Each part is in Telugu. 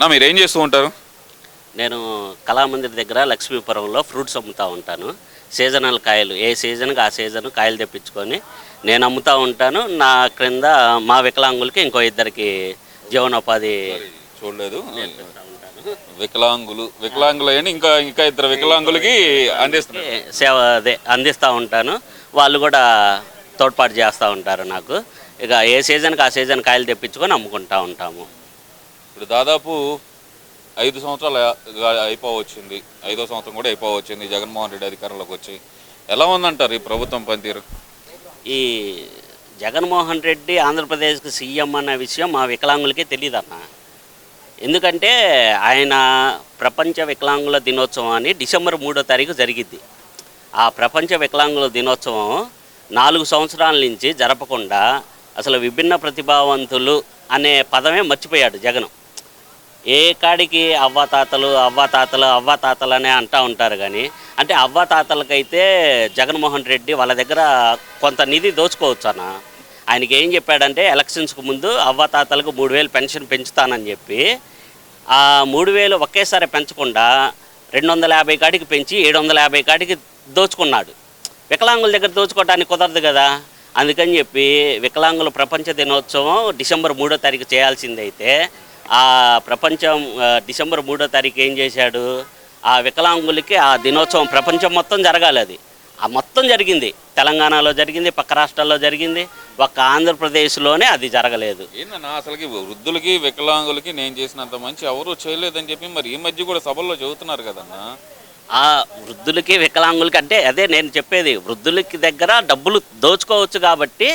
అన్న మీరు ఏం చేస్తూ ఉంటారు? నేను కళామందిర్ దగ్గర లక్ష్మీపురంలో ఫ్రూట్స్ అమ్ముతూ ఉంటాను. సీజనల్ కాయలు ఏ సీజన్కి ఆ సీజన్ కాయలు తెప్పించుకొని నేను అమ్ముతూ ఉంటాను. నా క్రింద మా వికలాంగులకి ఇంకో ఇద్దరికి జీవనోపాధి చూడలేదు. వికలాంగులు వికలాంగులు అయ్యండి ఇంకా ఇంకా ఇద్దరు వికలాంగులకి అందిస్తున్నారు. సేవ అదే అందిస్తూ ఉంటాను. వాళ్ళు కూడా తోడ్పాటు చేస్తూ ఉంటారు నాకు. ఇక ఏ సీజన్కి ఆ సీజన్ కాయలు తెప్పించుకొని అమ్ముకుంటూ ఉంటాము. ఇప్పుడు దాదాపు ఐదు సంవత్సరాలు అయిపోవచ్చింది. ఐదో సంవత్సరం కూడా అయిపోవచ్చింది. జగన్మోహన్ రెడ్డి అధికారంలోకి వచ్చి. ఎలా ఉందంటారు ఈ ప్రభుత్వం పనితీరు? ఈ జగన్మోహన్ రెడ్డి ఆంధ్రప్రదేశ్కి సీఎం అన్న విషయం మా వికలాంగులకే తెలియదన్న ఎందుకంటే ఆయన ప్రపంచ వికలాంగుల దినోత్సవం అని డిసెంబర్ మూడో తారీఖు జరిగిద్ది. ఆ ప్రపంచ వికలాంగుల దినోత్సవం నాలుగు సంవత్సరాల నుంచి జరపకుండా అసలు విభిన్న ప్రతిభావంతులు అనే పదమే మర్చిపోయాడు జగన్. ఏ కాడికి అవ్వాతాతలు అవ్వాతాతలు అవ్వాతాతలు అనే అంటూ ఉంటారు కానీ అంటే అవ్వాతాతలకైతే జగన్మోహన్ రెడ్డి వాళ్ళ దగ్గర కొంత నిధి దోచుకోవచ్చు అన్న. ఆయనకి ఏం చెప్పాడంటే ఎలక్షన్స్కు ముందు అవ్వాతాతలకు మూడు వేలు పెన్షన్ పెంచుతానని చెప్పి ఆ మూడు వేలు ఒకేసారి పెంచకుండా రెండు వందల యాభై కాడికి పెంచి ఏడు వందల యాభై కాడికి దోచుకున్నాడు. వికలాంగుల దగ్గర దోచుకోవడానికి కుదరదు కదా. అందుకని చెప్పి వికలాంగుల ప్రపంచ దినోత్సవం డిసెంబర్ మూడో తారీఖు చేయాల్సిందైతే ఆ ప్రపంచం డిసెంబర్ మూడో తారీఖు ఏం చేశాడు? ఆ వికలాంగులకి ఆ దినోత్సవం ప్రపంచం మొత్తం జరగాలి అది. ఆ మొత్తం జరిగింది. తెలంగాణలో జరిగింది పక్క రాష్ట్రాల్లో జరిగింది ఒక్క ఆంధ్రప్రదేశ్లోనే అది జరగలేదు. ఏందన్నా అసలుకి వృద్ధులకి వికలాంగులకి నేను చేసినంత మంచి ఎవరు చేయలేదని చెప్పి మరి ఈ మధ్య కూడా సభల్లో చెబుతున్నారు కదన్నా. ఆ వృద్ధులకి వికలాంగులకి అంటే అదే నేను చెప్పేది వృద్ధులకి దగ్గర డబ్బులు దోచుకోవచ్చు కాబట్టి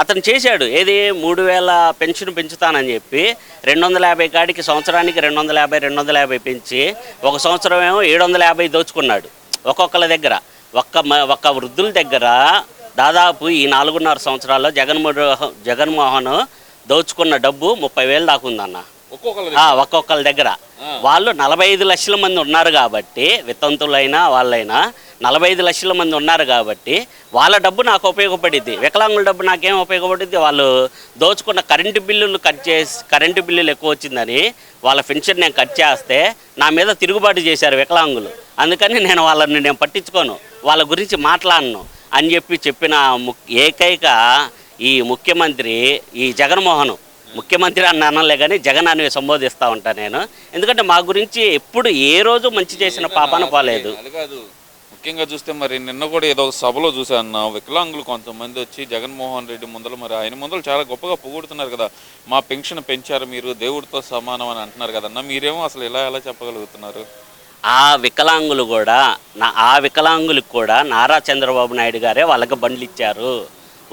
అతను చేశాడు. ఏది? మూడు వేల పెన్షన్ పెంచుతానని చెప్పి రెండు వందల యాభై కాడికి సంవత్సరానికి రెండు వందల యాభై రెండు వందల యాభై పెంచి ఒక సంవత్సరం ఏమో ఏడు వందల యాభై దోచుకున్నాడు ఒక్కొక్కరి దగ్గర. ఒక్క ఒక్క వృద్ధుల దగ్గర దాదాపు ఈ నాలుగున్నర సంవత్సరాల్లో జగన్మోహన్ జగన్మోహన్ దోచుకున్న డబ్బు ముప్పై వేలు దాకా ఉందన్న. ఒక్కొక్కరు ఆ, ఒక్కొక్కరి దగ్గర. వాళ్ళు నలభై ఐదు లక్షల మంది ఉన్నారు కాబట్టి వితంతులైనా వాళ్ళైనా నలభై ఐదు లక్షల మంది ఉన్నారు కాబట్టి వాళ్ళ డబ్బు నాకు ఉపయోగపడింది వికలాంగుల డబ్బు నాకేం ఉపయోగపడింది వాళ్ళు దోచుకున్న కరెంటు బిల్లులు కట్ చేసి కరెంటు బిల్లులు ఎక్కువ వచ్చిందని వాళ్ళ పెన్షన్ నేను కట్ చేస్తే నా మీద తిరుగుబాటు చేశారు వికలాంగులు. అందుకని నేను వాళ్ళని నేను పట్టించుకోను. వాళ్ళ గురించి మాట్లాడను అని చెప్పి చెప్పిన ము- ఏకైక ఈ ముఖ్యమంత్రి ఈ జగన్మోహన్. ముఖ్యమంత్రి అన్న అనలే కానీ జగన్ అని సంబోధిస్తూ ఉంటాను నేను. ఎందుకంటే మా గురించి ఎప్పుడు ఏ రోజు మంచి చేసిన పాపాన పోలేదు. ముఖ్యంగా చూస్తే మరి నిన్న కూడా ఏదో ఒక సభలో చూశాను. వికలాంగులు కొంతమంది వచ్చి జగన్మోహన్ రెడ్డి ముందర మరి ఆయన ముందర చాలా గొప్పగా పొగుడుతున్నారు కదా. మా పెన్షన్ పెంచారు మీరు దేవుడితో సమానం అని అంటున్నారు కదన్నా. మీరేమో అసలు ఇలా ఎలా చెప్పగలుగుతున్నారు? ఆ వికలాంగులు కూడా నా ఆ వికలాంగులకు కూడా నారా చంద్రబాబు నాయుడు గారే వాళ్ళకి బండ్లు ఇచ్చారు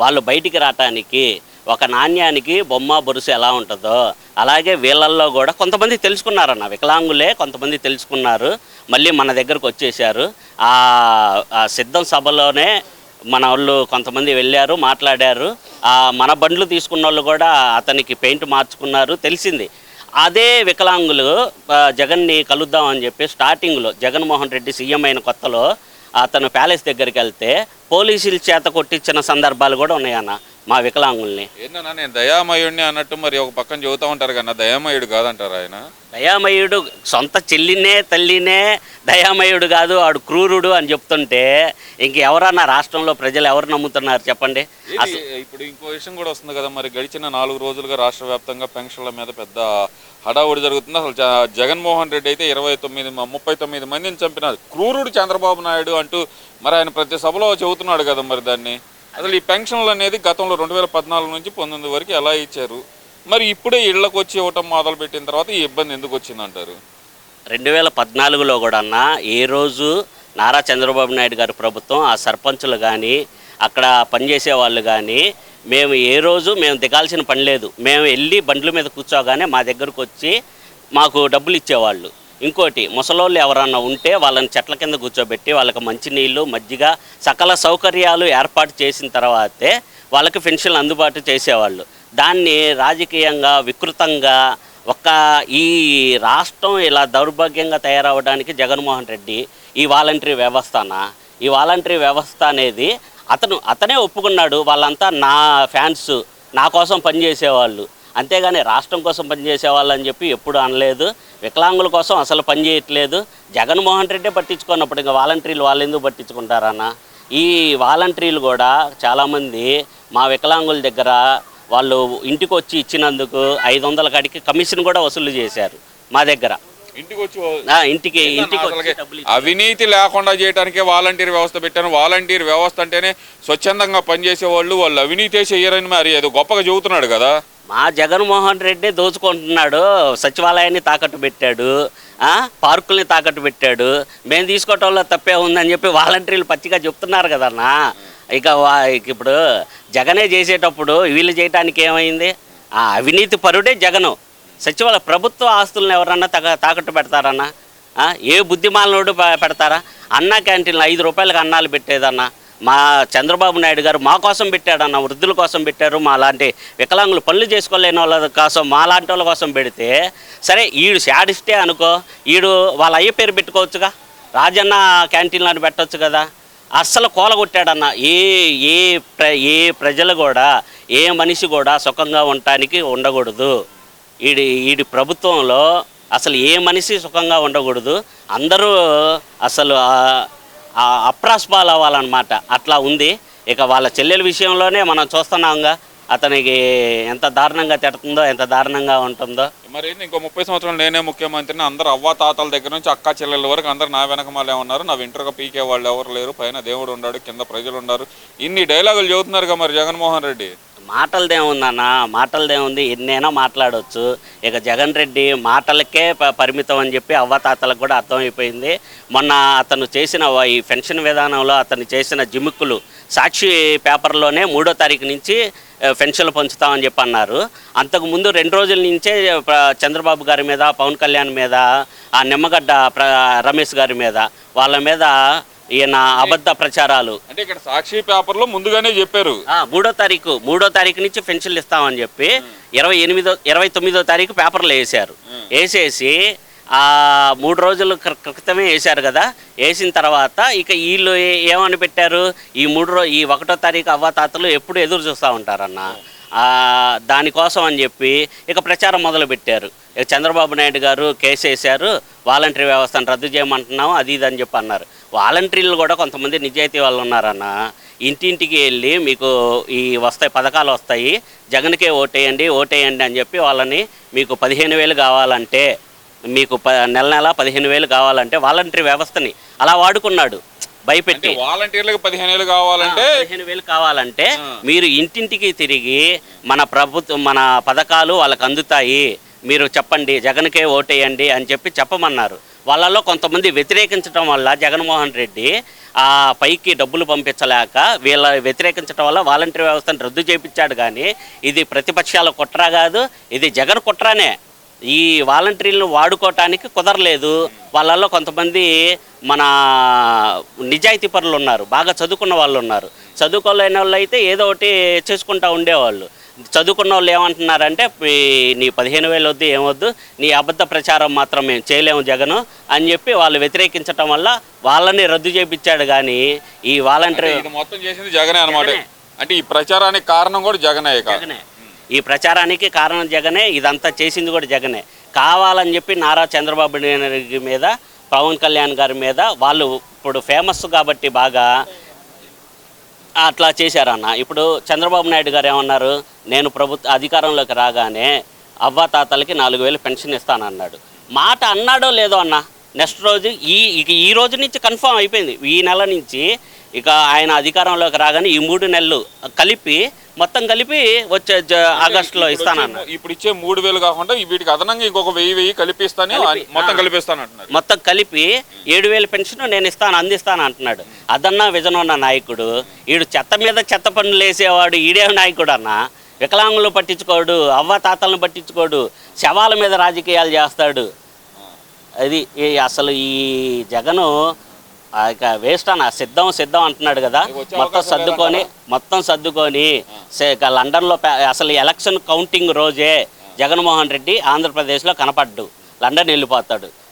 వాళ్ళు బయటికి రావటానికి ఒక నాణ్యానికి బొమ్మ బొరుసు ఎలా ఉంటుందో అలాగే వీళ్ళల్లో కూడా కొంతమంది తెలుసుకున్నారన్న వికలాంగులే కొంతమంది తెలుసుకున్నారు మళ్ళీ మన దగ్గరకు వచ్చేసారు ఆ సిద్ధం సభలోనే మన వాళ్ళు కొంతమంది వెళ్ళారు మాట్లాడారు. ఆ మన బండ్లు తీసుకున్న వాళ్ళు కూడా అతనికి పెయింట్ మార్చుకున్నారు తెలిసింది. అదే వికలాంగులు జగన్ని కలుద్దాం అని చెప్పి స్టార్టింగ్లో జగన్మోహన్ రెడ్డి సీఎం అయిన కొత్తలో అతను ప్యాలెస్ దగ్గరికి వెళ్తే పోలీసుల చేత కొట్టించిన సందర్భాలు కూడా ఉన్నాయన్న. మా వికలాంగుల్ని. ఏంటన్నా నేను దయామయుడిని అన్నట్టు మరి ఒక పక్కన చెబుతా ఉంటారు కన్నా దయామయుడు కాదంటారు ఆయన? దయామయుడు సొంత చెల్లినే తల్లినే దయామయుడు కాదు ఆడు క్రూరుడు అని చెప్తుంటే ఇంక ఎవరన్నా రాష్ట్రంలో ప్రజలు ఎవరు నమ్ముతున్నారు చెప్పండి? ఇప్పుడు ఇంకో విషయం కూడా వస్తుంది కదా మరి గడిచిన నాలుగు రోజులుగా రాష్ట్ర వ్యాప్తంగా పెన్షన్ల మీద పెద్ద హడావుడి జరుగుతుంది. అసలు జగన్మోహన్ రెడ్డి అయితే ఇరవై తొమ్మిది ముప్పై తొమ్మిది మందిని చంపిన క్రూరుడు చంద్రబాబు నాయుడు అంటూ మరి ఆయన ప్రతి సభలో చెబుతున్నాడు కదా మరి దాన్ని. అసలు ఈ పెన్షన్లు అనేది గతంలో రెండు వేల పద్నాలుగు నుంచి పంతొమ్మిది వరకు ఎలా ఇచ్చారు? మరి ఇప్పుడే ఇళ్ళకు వచ్చి ఇవ్వటం మొదలు పెట్టిన తర్వాత ఈ ఇబ్బంది ఎందుకు వచ్చిందంటారు? రెండు వేల పద్నాలుగులో కూడా అన్న ఏ రోజు నారా చంద్రబాబు నాయుడు గారి ప్రభుత్వం ఆ సర్పంచులు కానీ అక్కడ పనిచేసే వాళ్ళు కానీ మేము ఏ రోజు మేము దిగాల్సిన పని లేదు. మేము వెళ్ళి బండ్ల మీద కూర్చోగానే మా దగ్గరకు వచ్చి మాకు డబ్బులు ఇచ్చేవాళ్ళు. ఇంకోటి ముసలోళ్ళు ఎవరన్నా ఉంటే వాళ్ళని చెట్ల కింద కూర్చోబెట్టి వాళ్ళకి మంచినీళ్ళు మజ్జిగ సకల సౌకర్యాలు ఏర్పాటు చేసిన తర్వాతే వాళ్ళకి పెన్షన్లు అందుబాటు చేసేవాళ్ళు. దాన్ని రాజకీయంగా వికృతంగా ఒక ఈ రాష్ట్రం ఇలా దౌర్భాగ్యంగా తయారవడానికి జగన్మోహన్ రెడ్డి ఈ వాలంటరీ వ్యవస్థన? ఈ వాలంటరీ వ్యవస్థ అనేది అతను అతనే ఒప్పుకున్నాడు. వాళ్ళంతా నా ఫ్యాన్స్ నా కోసం పనిచేసేవాళ్ళు. అంతేగాని రాష్ట్రం కోసం పనిచేసే వాళ్ళు అని చెప్పి ఎప్పుడు అనలేదు. వికలాంగుల కోసం అసలు పని చేయట్లేదు. జగన్మోహన్ రెడ్డి పట్టించుకున్నప్పుడు ఇంకా వాలంటీర్లు వాళ్ళు ఎందుకు పట్టించుకుంటారన్న? ఈ వాలంటీర్లు కూడా చాలామంది మా వికలాంగుల దగ్గర వాళ్ళు ఇంటికి వచ్చి ఇచ్చినందుకు ఐదు వందల కాడికి కమిషన్ కూడా వసూలు చేశారు మా దగ్గర. ఇంటికి ఇంటికి అవినీతి లేకుండా చేయడానికే వాలంటీర్ వ్యవస్థ పెట్టాను వాలంటీర్ వ్యవస్థ అంటేనే స్వచ్ఛందంగా పనిచేసే వాళ్ళు వాళ్ళు అవినీతే చెయ్యరని మరి ఏదో గొప్పగా చెబుతున్నాడు కదా. మా జగన్మోహన్ రెడ్డి దోచుకుంటున్నాడు సచివాలయాన్ని తాకట్టు పెట్టాడు పార్కుల్ని తాకట్టు పెట్టాడు. మేము తీసుకోవటంలో తప్పే ఉందని చెప్పి వాలంటీర్లు పచ్చిగా చెప్తున్నారు కదన్నా ఇక ఇప్పుడు జగనే చేసేటప్పుడు వీళ్ళు చేయటానికి ఏమైంది? ఆ అవినీతి పరుడే జగను. సచివాలయ ప్రభుత్వ ఆస్తులను ఎవరన్నా తగ తాకట్టు పెడతారన్నా? ఏ బుద్ధిమాలనోడు పెడతారా? అన్న క్యాంటీన్లు ఐదు రూపాయలకు అన్నాలు పెట్టేదన్నా? మా చంద్రబాబు నాయుడు గారు మా కోసం పెట్టాడన్న వృద్ధుల కోసం పెట్టారు. మా లాంటి వికలాంగులు పనులు చేసుకోలేని వాళ్ళ కోసం మా లాంటి వాళ్ళ కోసం పెడితే సరే ఈడు శాడిస్టే అనుకో ఈడు వాళ్ళ అయ్య పేరు పెట్టుకోవచ్చుగా. రాజన్న క్యాంటీన్లో పెట్టవచ్చు కదా. అస్సలు కూలగొట్టాడన్న. ఏ ఏ ప్ర ఏ ప్రజలు కూడా ఏ మనిషి కూడా సుఖంగా ఉండటానికి ఉండకూడదు. ఈడి ఈడి ప్రభుత్వంలో అసలు ఏ మనిషి సుఖంగా ఉండకూడదు. అందరూ అసలు అప్రాస్పాలు అవ్వాలన్నమాట. అట్లా ఉంది. ఇక వాళ్ళ చెల్లెల విషయంలోనే మనం చూస్తున్నాంగా. అతనికి ఎంత దారుణంగా తిడుతుందో ఎంత దారుణంగా ఉంటుందో. మరి ఇంకో ముప్పై సంవత్సరాలు నేనే ముఖ్యమంత్రిని అందరు అవ్వ తాతల దగ్గర నుంచి అక్క చెల్లెల వరకు అందరు నా వెనక మళ్ళీ ఉన్నారు. నా వింటర్గా పీకే వాళ్ళు ఎవరు లేరు. పైన దేవుడు ఉన్నాడు కింద ప్రజలు ఉన్నారు. ఇన్ని డైలాగులు చెబుతున్నారు మరి జగన్మోహన్ రెడ్డి. మాటలదేముందన్నా? మాటలదేముంది? ఎన్నైనా మాట్లాడవచ్చు ఇక జగన్ రెడ్డి మాటలకే ప- పరిమితం అని చెప్పి అవ్వతాతలకు కూడా అర్థమైపోయింది. మొన్న అతను చేసిన ఈ పెన్షన్ విధానంలో అతను చేసిన జిముక్కులు సాక్షి పేపర్లోనే మూడో తారీఖు నుంచి పెన్షన్లు పంచుతామని చెప్పి అన్నారు. అంతకు ముందు రెండు రోజుల నుంచే చంద్రబాబు గారి మీద పవన్ కళ్యాణ్ మీద ఆ నిమ్మగడ్డ రమేష్ గారి మీద వాళ్ళ మీద ఈయన అబద్ధ ప్రచారాలు. అంటే ఇక్కడ సాక్షి పేపర్లో ముందుగానే చెప్పారు. మూడో తారీఖు మూడో తారీఖు నుంచి పెన్షన్లు ఇస్తామని చెప్పి ఇరవై ఎనిమిదో ఇరవై తొమ్మిదో తారీఖు పేపర్లు వేసారు వేసేసి ఆ మూడు రోజుల క్రి- క్రితమే వేశారు కదా. వేసిన తర్వాత ఇక వీళ్ళు ఏమని పెట్టారు? ఈ మూడు రో ఈ ఒకటో తారీఖు అవ్వాతాతలు ఎప్పుడు ఎదురు చూస్తూ ఉంటారన్న. ఆ, దానికోసం అని చెప్పి ఇక ప్రచారం మొదలు పెట్టారు. ఇక చంద్రబాబు నాయుడు గారు కేసు వేశారు. వాలంటరీ వ్యవస్థను రద్దు చేయమంటున్నాము అది ఇది అని చెప్పి అన్నారు. వాలంటీర్లు కూడా కొంతమంది నిజాయితీ వాళ్ళు ఉన్నారన్న. ఇంటింటికి వెళ్ళి మీకు ఈ వస్తాయి పథకాలు వస్తాయి. జగన్కే ఓటేయండి ఓటేయండి అని చెప్పి వాళ్ళని మీకు పదిహేను వేలు కావాలంటే మీకు ప నెల నెల పదిహేను వేలు కావాలంటే వాలంటరీ వ్యవస్థని అలా వాడుకున్నాడు. భయపెట్టి. వాలంటీర్లకు పదిహేను ఏళ్ళు కావాలంటే పదిహేను వేలు కావాలంటే. మీరు ఇంటింటికి తిరిగి మన ప్రభుత్వం మన పథకాలు వాళ్ళకి అందుతాయి. మీరు చెప్పండి జగన్కే ఓటేయండి అని చెప్పి చెప్పమన్నారు. వాళ్ళలో కొంతమంది వ్యతిరేకించడం వల్ల జగన్మోహన్ రెడ్డి ఆ పైకి డబ్బులు పంపించలేక వీళ్ళ వ్యతిరేకించడం వల్ల వాలంటీర్ వ్యవస్థను రద్దు చేయించాడు కానీ ఇది ప్రతిపక్షాల కుట్ర కాదు ఇది జగన్ కుట్రనే. ఈ వాలంటీర్లను వాడుకోవటానికి కుదరలేదు. వాళ్ళల్లో కొంతమంది మన నిజాయితీ పరులు ఉన్నారు బాగా చదువుకున్న వాళ్ళు ఉన్నారు. చదువుకోలేని వాళ్ళు అయితే ఏదో ఒకటి చేసుకుంటూ ఉండేవాళ్ళు. చదువుకున్న వాళ్ళు ఏమంటున్నారంటే "ఈ- నీ పదిహేను వేలు వద్దు ఏమొద్దు నీ అబద్ధ ప్రచారం మాత్రం మేము చేయలేము జగను అని చెప్పి వాళ్ళు వ్యతిరేకించటం వల్ల వాళ్ళని రద్దు చేయించాడు కానీ ఈ వాలంటీర్ మొత్తం చేసింది జగనే అనమాట. అంటే ఈ ప్రచారానికి కారణం కూడా జగనే జగనే. ఈ ప్రచారానికి కారణం జగనే ఇదంతా చేసింది కూడా జగనే. కావాలని చెప్పి నారా చంద్రబాబు నాయుడు మీద పవన్ కళ్యాణ్ గారి మీద వాళ్ళు ఇప్పుడు ఫేమస్ కాబట్టి బాగా అట్లా చేశారన్న. ఇప్పుడు చంద్రబాబు నాయుడు గారు ఏమన్నారు? నేను ప్రభుత్వ అధికారంలోకి రాగానే అవ్వాతాతలకి నాలుగు వేలు పెన్షన్ ఇస్తానన్నాడు. మాట అన్నాడో లేదో అన్న? నెక్స్ట్ రోజు ఈ ఈ రోజు నుంచి కన్ఫర్మ్ అయిపోయింది. ఈ నెల నుంచి ఇక ఆయన అధికారంలోకి రాగానే ఈ మూడు నెలలు కలిపి మొత్తం కలిపి వచ్చే ఆగస్టులో వచ్చే- ఇప్పుడు ఇచ్చే మూడు వేలు కాకుండా వీటికి అదనంగా ఇంకొక వెయ్యి వెయ్యి కలిపిస్తాను కలిపి, మొత్తం. కలిపిస్తాను మొత్తం కలిపి ఏడు వేల పెన్షన్ నేను ఇస్తాను అందిస్తాను అంటున్నాడు. అదన్నా విజన్ ఉన్న నాయకుడు ఈడు చెత్త మీద చెత్త పనులు వేసేవాడు ఈడే నాయకుడు అన్న. వికలాంగులు పట్టించుకోడు అవ్వ తాతలను పట్టించుకోడు శవాల మీద రాజకీయాలు చేస్తాడు. అది అసలు ఈ జగను వేస్ట్ అన్న సిద్ధం సిద్ధం అంటున్నాడు కదా. మొత్తం సర్దుకొని మొత్తం సర్దుకొని లండన్లో పే- అసలు ఎలక్షన్ కౌంటింగ్ రోజే జగన్మోహన్ రెడ్డి ఆంధ్రప్రదేశ్లో కనపడ్డు. లండన్ వెళ్ళిపోతాడు.